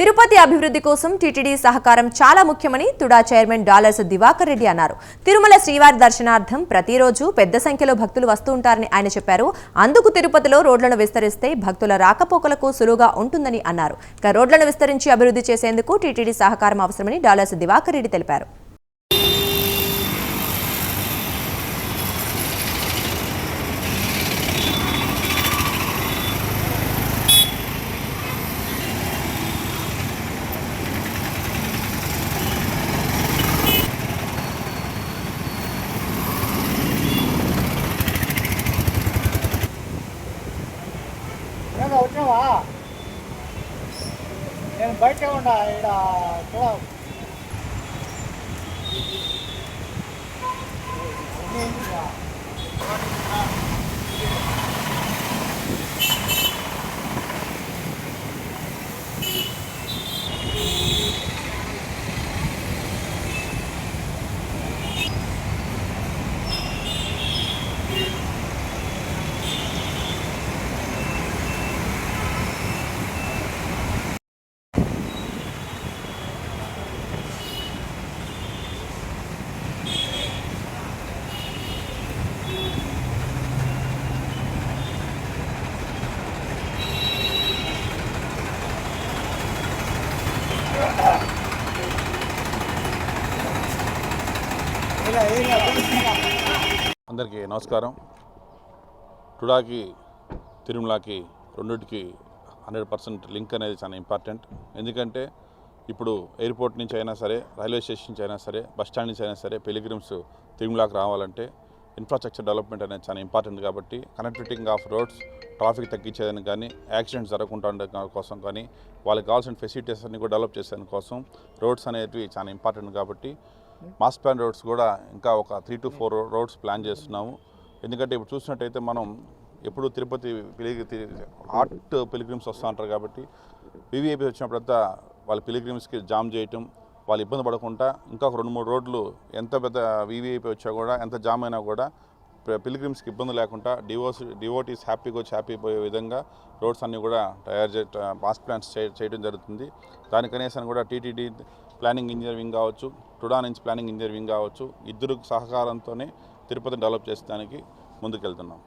తిరుపతి అభివృద్ధి కోసం టీటీడీ సహకారం చాలా ముఖ్యమని తుడా చైర్మన్ డాలర్స్ దివాకర్ రెడ్డి అన్నారు. తిరుమల శ్రీవారి దర్శనార్థం ప్రతిరోజు పెద్ద సంఖ్యలో భక్తులు వస్తూ ఉంటారని ఆయన చెప్పారు. అందుకు తిరుపతిలో రోడ్లను విస్తరిస్తే భక్తుల రాకపోకలకు సులువుగా ఉంటుందని అన్నారు. ఇక రోడ్లను విస్తరించి అభివృద్ధి చేసేందుకు టీటీడీ సహకారం అవసరమని డాలర్స్ దివాకర్ రెడ్డి తెలిపారు. ఏమన్నా వచ్చావా నేను బయట ఉన్నా ఇక్కడ చూడ అందరికీ నమస్కారం. టుడాకి తిరుమలకి రెండింటికి హండ్రెడ్ పర్సెంట్ లింక్ అనేది చాలా ఇంపార్టెంట్. ఎందుకంటే ఇప్పుడు ఎయిర్పోర్ట్ నుంచి అయినా సరే రైల్వే స్టేషన్ నుంచి అయినా సరే బస్ స్టాండ్ నుంచి అయినా సరే పెలిగ్రిమ్స్ తిరుమలకి రావాలంటే ఇన్ఫ్రాస్ట్రక్చర్ డెవలప్మెంట్ అనేది చాలా ఇంపార్టెంట్ కాబట్టి కనెక్టివిటింగ్ ఆఫ్ రోడ్స్ ట్రాఫిక్ తగ్గించేదానికి కానీ యాక్సిడెంట్స్ జరగకుండా ఉండడం కోసం కానీ వాళ్ళకి కావాల్సిన ఫెసిలిటీస్ అన్ని కూడా డెవలప్ చేసేదాని కోసం రోడ్స్ అనేటివి చాలా ఇంపార్టెంట్ కాబట్టి మాస్ ప్లాన్ రోడ్స్ కూడా ఇంకా ఒక three to four roads plan చేస్తున్నాము. ఎందుకంటే ఇప్పుడు చూసినట్టయితే మనం ఎప్పుడు తిరుపతి పిలిగి ఆర్ట్ పిలిగ్రిమ్స్ వస్తూ ఉంటారు కాబట్టి వివిఐపి వచ్చినప్పుడంతా వాళ్ళ పిలిగ్రిమ్స్కి జామ్ చేయటం వాళ్ళు ఇబ్బంది పడకుండా ఇంకా ఒక రెండు మూడు రోడ్లు ఎంత పెద్ద వివిఐపి వచ్చా కూడా ఎంత జామ్ అయినా కూడా పిలిగ్రిమ్స్కి ఇబ్బంది లేకుండా డివోస్ డివోటీస్ హ్యాపీగా వచ్చి హ్యాపీ పోయే విధంగా రోడ్స్ అన్నీ కూడా తయారు చే మాస్ ప్లాన్స్ చేయడం జరుగుతుంది. దాని కనీసం కూడా టీటీడీ ప్లానింగ్ ఇంజనీర్ వింగ్ కావచ్చు టుడా నుంచి ప్లానింగ్ ఇంజనీర్ వింగ్ కావచ్చు ఇద్దరు సహకారంతోనే తిరుపతిని డెవలప్ చేసేదానికి ముందుకెళ్తున్నాం.